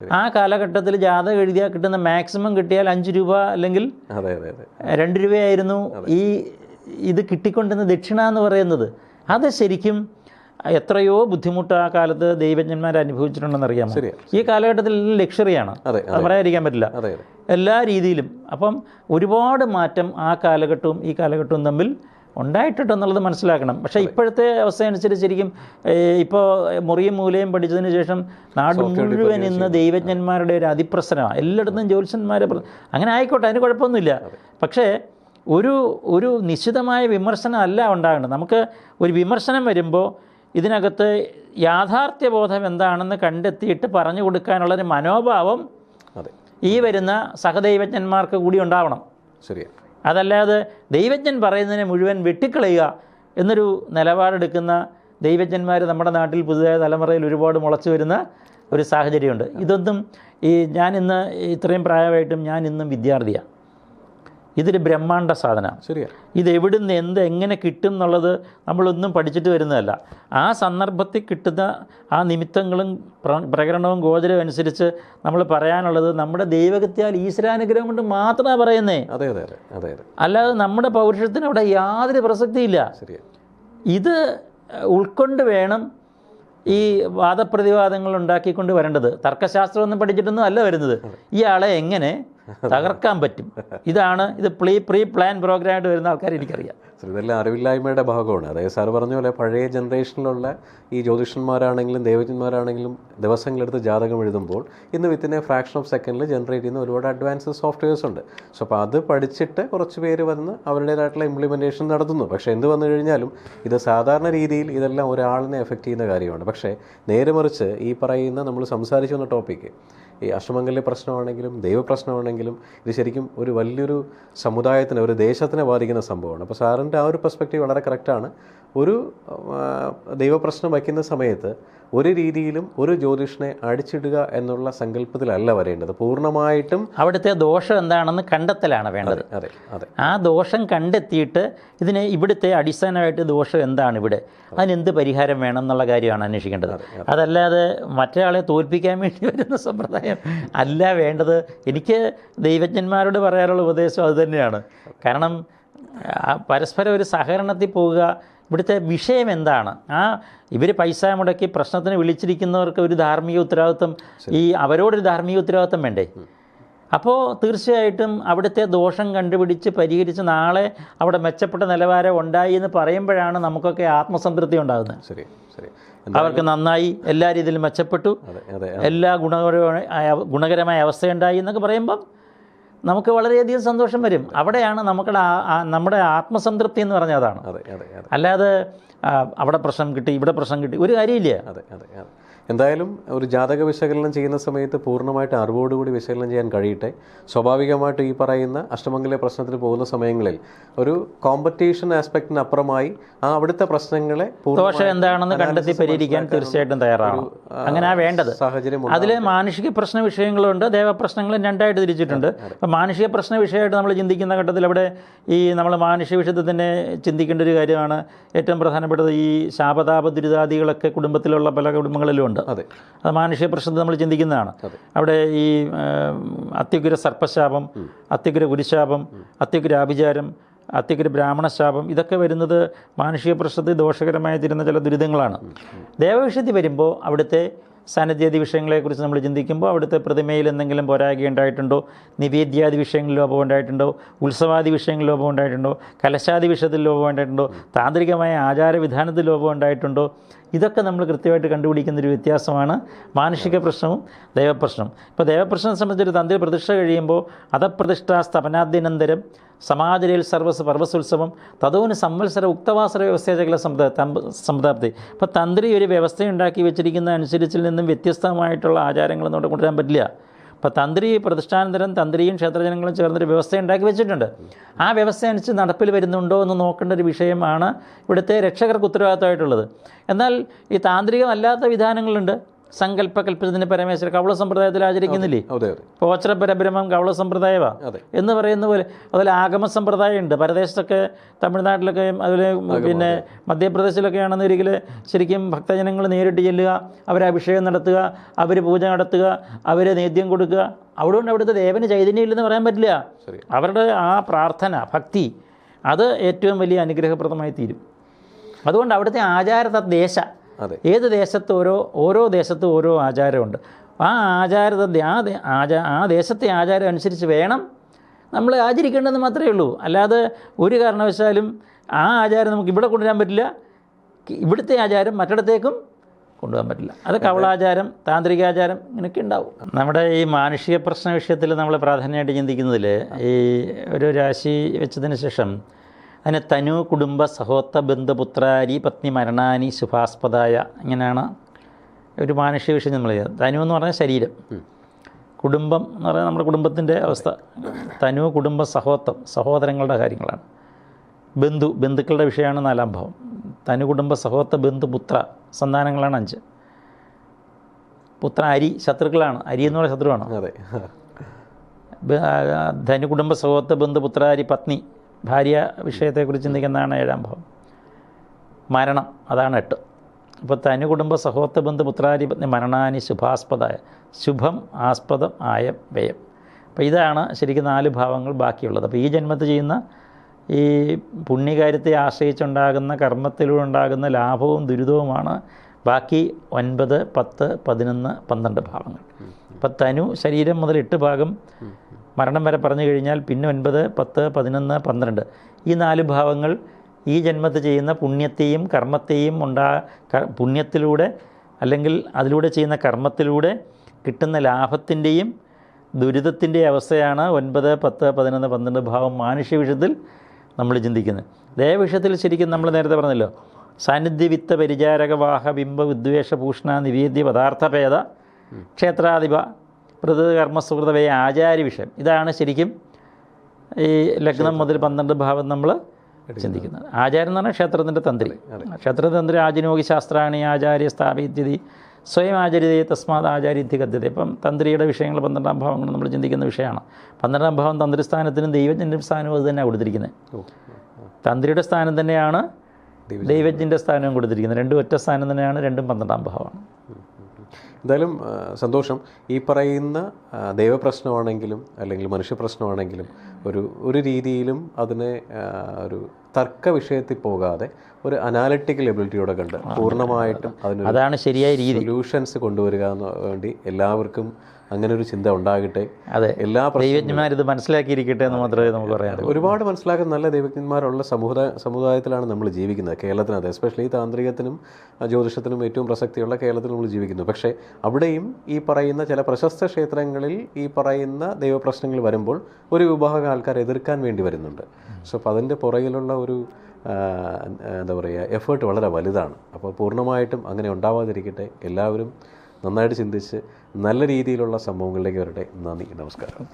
ആ കാലഘട്ടത്തിൽ ജാതകം എഴുതിയാൽ കിട്ടുന്ന മാക്സിമം കിട്ടിയാൽ അഞ്ച് രൂപ അല്ലെങ്കിൽ രണ്ട് രൂപയായിരുന്നു ഈ ഇത് കിട്ടിക്കൊണ്ടിരുന്ന ദക്ഷിണ എന്ന് പറയുന്നത്. അത് ശരിക്കും എത്രയോ ബുദ്ധിമുട്ട് ആ കാലത്ത് ദൈവജ്ഞന്മാർ അനുഭവിച്ചിട്ടുണ്ടെന്ന് അറിയാമോ? ഈ കാലഘട്ടത്തിൽ ലക്ഷറിയാണ്. അതെ പറയാതിരിക്കാൻ പറ്റില്ല. എല്ലാ രീതിയിലും. അപ്പം ഒരുപാട് മാറ്റം ആ കാലഘട്ടവും ഈ കാലഘട്ടവും തമ്മിൽ ഉണ്ടായിട്ടുണ്ടെന്നുള്ളത് മനസ്സിലാക്കണം. പക്ഷേ ഇപ്പോഴത്തെ അവസ്ഥ അനുസരിച്ച് ശരിക്കും ഇപ്പോൾ മുറിയും മൂലയും പഠിച്ചതിന് ശേഷം നാട് മുഴുവൻ ഇന്ന് ദൈവജ്ഞന്മാരുടെ ഒരു അതിപ്രസരമാണ്. എല്ലായിടത്തും ജ്യോത്സ്യന്മാരെ അങ്ങനെ ആയിക്കോട്ടെ അതിന് കുഴപ്പമൊന്നുമില്ല. പക്ഷേ ഒരു ഒരു നിശ്ചിതമായ വിമർശനം അല്ല ഉണ്ടാകേണ്ടത്. നമുക്ക് ഒരു വിമർശനം വരുമ്പോൾ ഇതിനകത്ത് യാഥാർത്ഥ്യബോധം എന്താണെന്ന് കണ്ടെത്തിയിട്ട് പറഞ്ഞു കൊടുക്കാനുള്ളൊരു മനോഭാവം ഈ വരുന്ന സഹദൈവജ്ഞന്മാർക്ക് കൂടി ഉണ്ടാവണം. ശരിയാ. അതല്ലാതെ ദൈവജ്ഞൻ പറയുന്നതിനെ മുഴുവൻ വെട്ടിക്കളയുക എന്നൊരു നിലപാടെടുക്കുന്ന ദൈവജ്ഞന്മാർ നമ്മുടെ നാട്ടിൽ പുതുതായ തലമുറയിൽ ഒരുപാട് മുളച്ചു വരുന്ന ഒരു സാഹചര്യമുണ്ട്. ഇതൊന്നും ഈ ഞാൻ ഇന്ന് ഇത്രയും പ്രായമായിട്ടും ഞാൻ ഇന്നും വിദ്യാർത്ഥിയാണ് ഇതൊരു ബ്രഹ്മാണ്ട സാധനമാണ് ശരിയാണ് ഇത് എവിടുന്ന് എന്ത് എങ്ങനെ കിട്ടും എന്നുള്ളത് നമ്മളൊന്നും പഠിച്ചിട്ട് വരുന്നതല്ല. ആ സന്ദർഭത്തിൽ കിട്ടുന്ന ആ നിമിത്തങ്ങളും പ്ര- പ്രകരണവും ഗോചരവും അനുസരിച്ച് നമ്മൾ പറയാനുള്ളത് നമ്മുടെ ദൈവകത്യാൽ ഈശ്വരാനുഗ്രഹം കൊണ്ട് മാത്രമാണ് പറയുന്നേ. അതെ അതെ അതെ അല്ലാതെ നമ്മുടെ പൗരുഷത്തിന് അവിടെ യാതൊരു പ്രസക്തിയില്ല. ഇത് ഉൾക്കൊണ്ട് വേണം ഈ വാദപ്രതിവാദങ്ങൾ ഉണ്ടാക്കിക്കൊണ്ട് വരേണ്ടത്. തർക്കശാസ്ത്രമൊന്നും പഠിച്ചിട്ടൊന്നും അല്ല വരുന്നത്. ഇയാളെ എങ്ങനെ തകർക്കാൻ പറ്റും. ഇതാണ് ഇത് പ്രീ പ്രീ പ്ലാൻ പ്രോഗ്രാമായിട്ട് വരുന്ന ആൾക്കാർ എനിക്കറിയാം. ഇതെല്ലാം അറിവില്ലായ്മയുടെ ഭാഗമാണ്. അതായത് സാർ പറഞ്ഞ പോലെ പഴയ ജനറേഷനിലുള്ള ഈ ജ്യോതിഷന്മാരാണെങ്കിലും ദേവജന്മാരാണെങ്കിലും ദിവസങ്ങളെടുത്ത് ജാതകം എഴുതുമ്പോൾ ഇന്ന് വിത്തിനെ ഫ്രാക്ഷൻ ഓഫ് സെക്കൻഡിൽ ജനറേറ്റ് ചെയ്യുന്ന ഒരുപാട് അഡ്വാൻസ് സോഫ്റ്റ്വെയർസ് ഉണ്ട്. സോ അപ്പോൾ അത് പഠിച്ചിട്ട് കുറച്ച് പേര് വന്ന് അവരുടേതായിട്ടുള്ള ഇംപ്ലിമെന്റേഷൻ നടത്തുന്നു. പക്ഷേ എന്ത് വന്നു കഴിഞ്ഞാലും ഇത് സാധാരണ രീതിയിൽ ഇതെല്ലാം ഒരാളിനെ എഫക്റ്റ് ചെയ്യുന്ന കാര്യമാണ്. പക്ഷേ നേരെ മറിച്ച് ഈ പറയുന്ന നമ്മൾ സംസാരിച്ചു വന്ന ടോപ്പിക്ക് ഈ അഷ്ടമംഗലിലെ പ്രശ്നമാണെങ്കിലും ദൈവപ്രശ്നമാണെങ്കിലും ഇത് ശരിക്കും ഒരു വലിയൊരു സമുദായത്തിനെ ഒരു ദേശത്തിനെ ബാധിക്കുന്ന സംഭവമാണ്. അപ്പോൾ സാറിന്റെ ആ ഒരു പെർസ്പെക്റ്റീവ് വളരെ കറക്റ്റാണ് ഒരു ദൈവപ്രശ്നം വയ്ക്കുന്ന സമയത്ത് ഒരു രീതിയിലും ഒരു ജ്യോതിഷനെ അടിച്ചിടുക എന്നുള്ള സങ്കല്പത്തിലല്ല വരേണ്ടത്. പൂർണമായിട്ടും അവിടുത്തെ ദോഷം എന്താണെന്ന് കണ്ടെത്തലാണ് വേണ്ടത്. അതെ അതെ ആ ദോഷം കണ്ടെത്തിയിട്ട് ഇതിന് ഇവിടുത്തെ അടിസ്ഥാനമായിട്ട് ദോഷം എന്താണ് ഇവിടെ? അതിനെന്ത് പരിഹാരം വേണം എന്നുള്ള കാര്യമാണ് അന്വേഷിക്കേണ്ടത്. അതല്ലാതെ മറ്റേ ആളെ തോൽപ്പിക്കാൻ വേണ്ടി വരുന്ന സമ്പ്രദായം അല്ല വേണ്ടത്. എനിക്ക് ദൈവജ്ഞന്മാരോട് പറയാനുള്ള ഉപദേശം അതുതന്നെയാണ് കാരണം പരസ്പരം ഒരു സഹകരണത്തിൽ പോവുക ഇവിടുത്തെ വിഷയം എന്താണ്? ആ ഇവർ പൈസ മുടക്കി പ്രശ്നത്തിന് വിളിച്ചിരിക്കുന്നവർക്ക് ഒരു ധാർമ്മിക ഉത്തരവാദിത്വം ഈ അവരോടൊരു ധാർമ്മിക ഉത്തരവാദിത്വം വേണ്ടേ? അപ്പോൾ തീർച്ചയായിട്ടും അവിടുത്തെ ദോഷം കണ്ടുപിടിച്ച് പരിഹരിച്ച് നാളെ അവിടെ മെച്ചപ്പെട്ട നിലവാരം ഉണ്ടായി എന്ന് പറയുമ്പോഴാണ് നമുക്കൊക്കെ ആത്മസംതൃപ്തി ഉണ്ടാകുന്നത്. ശരി ശരി. അവർക്ക് നന്നായി എല്ലാ രീതിയിലും മെച്ചപ്പെട്ടു. എല്ലാ ഗുണകരമായ ഗുണകരമായ അവസ്ഥയുണ്ടായി എന്നൊക്കെ പറയുമ്പം നമുക്ക് വളരെയധികം സന്തോഷം വരും. അവിടെയാണ് നമുക്കുടെ നമ്മുടെ ആത്മസംതൃപ്തി എന്ന് പറഞ്ഞതാണ് അല്ലാതെ അവിടെ പ്രശ്നം കിട്ടി ഇവിടെ പ്രശ്നം കിട്ടി ഒരു കാര്യമില്ല. അതെ അതെ. എന്തായാലും ഒരു ജാതക വിശകലനം ചെയ്യുന്ന സമയത്ത് പൂർണമായിട്ട് അറിവോടുകൂടി വിശകലനം ചെയ്യാൻ കഴിയട്ടെ. സ്വാഭാവികമായിട്ട് ഈ പറയുന്ന അഷ്ടമംഗല പ്രശ്നത്തിന് പോകുന്ന സമയങ്ങളിൽ ഒരു കോമ്പറ്റീഷൻ ആസ്പെക്റ്റിന് അപ്പുറമായി ആ അവിടുത്തെ പ്രശ്നങ്ങളെ ദോഷം എന്താണെന്ന് കണ്ടെത്തി പരിഹരിക്കാൻ തീർച്ചയായിട്ടും തയ്യാറാണ് അങ്ങനെ വേണ്ടത്. സാഹചര്യം അതിൽ മാനുഷിക പ്രശ്ന വിഷയങ്ങളുണ്ട് ദേവപ്രശ്നങ്ങളും രണ്ടായിട്ട് തിരിച്ചിട്ടുണ്ട്. അപ്പം മാനുഷിക പ്രശ്ന വിഷയമായിട്ട് നമ്മൾ ചിന്തിക്കുന്ന ഘട്ടത്തിൽ അവിടെ ഈ നമ്മൾ മാനുഷിക വിഷയത്തിൽ തന്നെ ചിന്തിക്കേണ്ട ഒരു കാര്യമാണ് ഏറ്റവും പ്രധാനപ്പെട്ടത് ഈ ശാപതാപ ദുരിതാദികളൊക്കെ കുടുംബത്തിലുള്ള പല കുടുംബങ്ങളിലും ഉണ്ട്. അതെ. അത് മാനുഷിക പ്രശ്നത്തിൽ നമ്മൾ ചിന്തിക്കുന്നതാണ്. അവിടെ ഈ അത്യുഗ്ര സർപ്പശാപം അത്യുഗ്ര ഗുരുശാപം അത്യുഗ്ര ആഭിചാരം അത്യുഗ്ര ബ്രാഹ്മണശാപം ഇതൊക്കെ വരുന്നത് മാനുഷിക പ്രശ്നത്തിൽ ദോഷകരമായി തീരുന്ന ചില ദുരിതങ്ങളാണ്. ദേവവിഷയത്തിൽ വരുമ്പോൾ അവിടുത്തെ സാന്നിധ്യാദി വിഷയങ്ങളെക്കുറിച്ച് നമ്മൾ ചിന്തിക്കുമ്പോൾ അവിടുത്തെ പ്രതിമയിൽ എന്തെങ്കിലും പോരായ്ക ഉണ്ടായിട്ടുണ്ടോ? നിവേദ്യാദി വിഷയങ്ങളിൽ ലോപം ഉണ്ടായിട്ടുണ്ടോ? ഉത്സവാദി വിഷയങ്ങളിൽ ലോപം ഉണ്ടായിട്ടുണ്ടോ? കലശാദി വിഷയത്തിൽ ലോപം ഉണ്ടായിട്ടുണ്ടോ? താന്ത്രികമായ ആചാരവിധാനത്തിൽ ലോപം ഉണ്ടായിട്ടുണ്ടോ? ഇതൊക്കെ നമ്മൾ കൃത്യമായിട്ട് കണ്ടുപിടിക്കുന്ന ഒരു വ്യത്യാസമാണ് മാനുഷിക പ്രശ്നവും ദൈവപ്രശ്നവും. ഇപ്പോൾ ദൈവപ്രശ്നം സംബന്ധിച്ചൊരു തന്ത്രി പ്രതിഷ്ഠ കഴിയുമ്പോൾ അധപ്രതിഷ്ഠ സ്ഥപനാദ്യനന്തരം സമാജരയിൽ സർവസ് പർവസോത്സവം തതോന് സംവത്സര ഉക്തവാസര വ്യവസ്ഥചകല സമുദാപ്തി. ഇപ്പോൾ തന്ത്രി ഒരു വ്യവസ്ഥയുണ്ടാക്കി വെച്ചിരിക്കുന്ന അനുസരിച്ചിൽ നിന്നും വ്യത്യസ്തമായിട്ടുള്ള ആചാരങ്ങളൊന്നും അവിടെ കൊണ്ടുവരാൻ പറ്റില്ല. അപ്പോൾ തന്ത്രി പ്രതിഷ്ഠാനന്തരം തന്ത്രിയും ക്ഷേത്രജനങ്ങളും ചേർന്നൊരു വ്യവസ്ഥ ഉണ്ടാക്കി വെച്ചിട്ടുണ്ട്. ആ വ്യവസ്ഥ അനുസരിച്ച് നടപ്പിൽ വരുന്നുണ്ടോ എന്ന് നോക്കേണ്ട ഒരു വിഷയമാണ് ഇവിടുത്തെ രക്ഷകർക്ക് ഉത്തരവാദിത്തമായിട്ടുള്ളത്. എന്നാൽ ഈ താന്ത്രികമല്ലാത്ത വിധാനങ്ങളുണ്ട്. സങ്കല്പ കൽപ്പിച്ചതിന് പരമേശ്വരൻ കവള സമ്പ്രദായത്തിൽ ആചരിക്കുന്നില്ലേ? അതെ പരബ്രഹ്മം കവള സമ്പ്രദായവാ. എന്ന് പറയുന്ന പോലെ അതുപോലെ ആഗമ സമ്പ്രദായം ഉണ്ട് പരദേശത്തൊക്കെ തമിഴ്നാട്ടിലൊക്കെ അതുപോലെ പിന്നെ മധ്യപ്രദേശിലൊക്കെ ആണെന്നൊരിക്കൽ ശരിക്കും ഭക്തജനങ്ങൾ നേരിട്ട് ചെല്ലുക അവരെ അഭിഷേകം നടത്തുക അവർ പൂജ നടത്തുക അവരെ നേദ്യം കൊടുക്കുക. അവിടെ അവിടുത്തെ ദേവന് ചൈതന്യം ഇല്ലെന്ന് പറയാൻ പറ്റില്ല. അവരുടെ ആ പ്രാർത്ഥന ഭക്തി അത് ഏറ്റവും വലിയ അനുഗ്രഹപ്രദമായി തീരും. അതുകൊണ്ട് അവിടുത്തെ ആചാര ദേശ അതെ ഏത് ദേശത്ത് ഓരോ ഓരോ ദേശത്തും ഓരോ ആചാരമുണ്ട്. ആ ആചാരത ആ ആചാ ആ ദേശത്തെ ആചാരം അനുസരിച്ച് വേണം നമ്മൾ ആചരിക്കേണ്ടതെന്ന് മാത്രമേ ഉള്ളൂ. അല്ലാതെ ഒരു കാരണവശാലും ആ ആചാരം നമുക്ക് ഇവിടെ കൊണ്ടുവരാൻ പറ്റില്ല. ഇവിടുത്തെ ആചാരം മറ്റിടത്തേക്കും കൊണ്ടുപോകാൻ പറ്റില്ല. അത് കവളാചാരം താന്ത്രിക ആചാരം ഇങ്ങനെയൊക്കെ ഉണ്ടാവും. നമ്മുടെ ഈ മാനുഷിക പ്രശ്ന വിഷയത്തിൽ നമ്മൾ പ്രാധാന്യമായിട്ട് ചിന്തിക്കുന്നതിൽ ഈ ഒരു രാശി വെച്ചതിന് ശേഷം അതിന് തനു കുടുംബ സഹോത്ത ബന്ധുപുത്രാരി പത്നി മരണാനി ശുഭാസ്പദായ ഇങ്ങനെയാണ് ഒരു മാനുഷിക വിഷയം നമ്മൾ ചെയ്യുന്നത്. തനു എന്ന് പറഞ്ഞാൽ ശരീരം. കുടുംബം എന്ന് പറഞ്ഞാൽ നമ്മുടെ കുടുംബത്തിന്റെ അവസ്ഥ. തനു കുടുംബ സഹോത്വം സഹോദരങ്ങളുടെ കാര്യങ്ങളാണ്. ബന്ധു ബന്ധുക്കളുടെ വിഷയമാണ് നാലാം ഭാവം. തനു കുടുംബ സഹോദ ബന്ധു പുത്ര സന്താനങ്ങളാണ് അഞ്ച്. പുത്ര അരി ശത്രുക്കളാണ്. അരി എന്ന് പറയുന്ന ശത്രുവാണ്. അതെ. ബ- ആ, ധനു കുടുംബ സഹോദ ബന്ധു പുത്രാരി പത്നി ഭാര്യ വിഷയത്തെക്കുറിച്ച് ചിന്തിക്കുന്നതാണ് ഏഴാം ഭാവം. മരണം അതാണ് എട്ട്. അപ്പോൾ തനു കുടുംബ സഹോദര ബന്ധു പുത്രാരി പത്നി മരണാനി ശുഭാസ്പദായ ശുഭം ആസ്പദം ആയ വ്യയം. അപ്പോൾ ഇതാണ് ശരിക്കും നാല് ഭാവങ്ങൾ ബാക്കിയുള്ളത്. അപ്പോൾ ഈ ജന്മത്ത് ചെയ്യുന്ന ഈ പുണ്യകാര്യത്തെ ആശ്രയിച്ചുണ്ടാകുന്ന കർമ്മത്തിലൂടെ ഉണ്ടാകുന്ന ലാഭവും ദുരിതവുമാണ് ബാക്കി ഒൻപത് പത്ത് പതിനൊന്ന് പന്ത്രണ്ട് ഭാവങ്ങൾ. അപ്പം തനു ശരീരം മുതൽ എട്ട് ഭാഗം മരണം വരെ പറഞ്ഞു കഴിഞ്ഞാൽ പിന്നെ ഒൻപത് പത്ത് പതിനൊന്ന് പന്ത്രണ്ട്. ഈ നാല് ഭാവങ്ങൾ ഈ ജന്മത്തിൽ ചെയ്യുന്ന പുണ്യത്തെയും കർമ്മത്തെയും ഉണ്ടാ പുണ്യത്തിലൂടെ അല്ലെങ്കിൽ അതിലൂടെ ചെയ്യുന്ന കർമ്മത്തിലൂടെ കിട്ടുന്ന ലാഭത്തിന്റെയും ദുരിതത്തിന്റെ അവസ്ഥയാണ് ഒൻപത് പത്ത് പതിനൊന്ന് പന്ത്രണ്ട് ഭാവം മാനുഷ്യ വിഷയത്തിൽ നമ്മൾ ചിന്തിക്കുന്നത്. ദേവവിഷയത്തിൽ ശരിക്കും നമ്മൾ നേരത്തെ പറഞ്ഞല്ലോ സാന്നിധ്യ സാന്നിധ്യവിത്ത പരിചാരകവാഹ ബിംബ വിദ്വേഷ ഭൂഷണ നിവേദ്യ പദാർത്ഥഭേദ ക്ഷേത്രാധിപ പ്രതികർമ്മ കർമ്മസുഹൃതവേ ആചാര്യ വിഷയം ഇതാണ് ശരിക്കും ഈ ലഗ്നം മുതൽ പന്ത്രണ്ട് ഭാവം നമ്മൾ ചിന്തിക്കുന്നത്. ആചാര്യം എന്ന് പറഞ്ഞാൽ ക്ഷേത്രത്തിന്റെ തന്ത്രി. ക്ഷേത്രതന്ത്രി ആജിനോഗി ശാസ്ത്രാണി ആചാര്യ സ്ഥാപിത്യതി സ്വയം ആചരിതയെ തസ്മാത് ആചാര്യത്തി കഥ്യത ഇപ്പം തന്ത്രിയുടെ വിഷയങ്ങൾ പന്ത്രണ്ടാം ഭാവങ്ങൾ നമ്മൾ ചിന്തിക്കുന്ന വിഷയമാണ്. പന്ത്രണ്ടാം ഭാവം തന്ത്രിസ്ഥാനത്തിനും ദൈവജ്ഞന്റെ സ്ഥാനവും അത് തന്നെയാണ് കൊടുത്തിരിക്കുന്നത്. തന്ത്രിയുടെ സ്ഥാനം തന്നെയാണ് ദൈവജ്ഞന്റെ സ്ഥാനവും കൊടുത്തിരിക്കുന്നത്. രണ്ടും ഒറ്റ സ്ഥാനം തന്നെയാണ് രണ്ടും പന്ത്രണ്ടാം ഭാവമാണ്. എന്തായാലും സന്തോഷം. ഈ പറയുന്ന ദൈവപ്രശ്നമാണെങ്കിലും അല്ലെങ്കിൽ മനുഷ്യപ്രശ്നമാണെങ്കിലും ഒരു ഒരു രീതിയിലും അതിനെ ഒരു തർക്ക വിഷയത്തിൽ പോകാതെ ഒരു അനാലിറ്റിക്കൽ എബിലിറ്റിയോടെ കണ്ട് പൂർണമായിട്ടും അതിന് അതാണ് ശരിയായ രീതി. സൊല്യൂഷൻസ് കൊണ്ടുവരിക എന്ന് വേണ്ടി എല്ലാവർക്കും അങ്ങനെ ഒരു ചിന്ത ഉണ്ടാകട്ടെ. അതെ. എല്ലാ ദൈവജ്ഞന്മാരിത് മനസ്സിലാക്കിയിരിക്കട്ടെ എന്ന് മാത്രമേ നമുക്ക് പറയാം ഒരുപാട് മനസ്സിലാക്കുന്ന നല്ല ദൈവജ്ഞന്മാരുള്ള സമുദായ സമുദായത്തിലാണ് നമ്മൾ ജീവിക്കുന്നത്. കേരളത്തിനകത്ത് എസ്പെഷ്യലി താന്ത്രികത്തിനും ജ്യോതിഷത്തിനും ഏറ്റവും പ്രസക്തിയുള്ള കേരളത്തിൽ നമ്മൾ ജീവിക്കുന്നു. പക്ഷേ അവിടെയും ഈ പറയുന്ന ചില പ്രശസ്ത ക്ഷേത്രങ്ങളിൽ ഈ പറയുന്ന ദൈവപ്രശ്നങ്ങൾ വരുമ്പോൾ ഒരു വിഭാഗം ആൾക്കാർ എതിർക്കാൻ വേണ്ടി വരുന്നുണ്ട്. സോ അപ്പോൾ അതിന്റെ പുറകിലുള്ള ഒരു എന്താ പറയുക എഫേർട്ട് വളരെ വലുതാണ്. അപ്പോൾ പൂർണമായിട്ടും അങ്ങനെ ഉണ്ടാവാതിരിക്കട്ടെ. എല്ലാവരും നന്നായിട്ട് ചിന്തിച്ച് നല്ല രീതിയിലുള്ള സംഭവങ്ങളിലേക്ക് വരട്ടെ. നന്ദി. നമസ്കാരം.